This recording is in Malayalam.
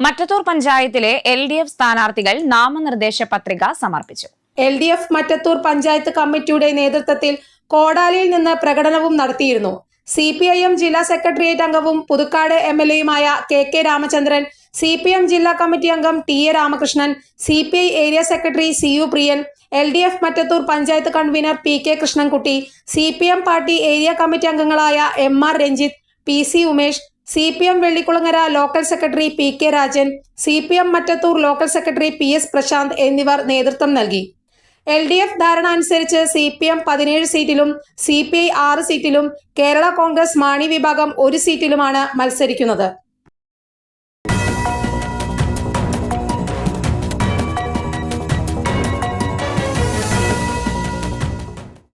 മറ്റത്തൂർ പഞ്ചായത്തിലെ എൽ ഡി എഫ് സ്ഥാനാർത്ഥികൾ നാമനിർദ്ദേശ പത്രിക സമർപ്പിച്ചു. L D F Mattathur panchayat കമ്മിറ്റിയുടെ നേതൃത്വത്തിൽ കോടാലിയിൽ നിന്ന് പ്രകടനവും നടത്തിയിരുന്നു. സി പി ഐ എം ജില്ലാ സെക്രട്ടേറിയറ്റ് അംഗവും Puthukkad M L എയുമായ K K Ramachandran C P M ജില്ലാ കമ്മിറ്റി അംഗം T A Ramakrishnan C P I area secretary C U Priyan L D F Mattathur panchayat convener P K Krishnankutty C P M party area committee അംഗങ്ങളായ M R Ranjith P C Umesh C P M Vellikulangara local secretary P K Rajan C P M Mattathur local secretary P S Prashanth എന്നിവർ നേതൃത്വം നൽകി. എൽ ഡി എഫ് ധാരണ അനുസരിച്ച് സി പി എം പതിനേഴ് സീറ്റിലും സി പി ഐ ആറ് സീറ്റിലും കേരള കോൺഗ്രസ് മാണി വിഭാഗം ഒരു സീറ്റിലുമാണ് മത്സരിക്കുന്നത്.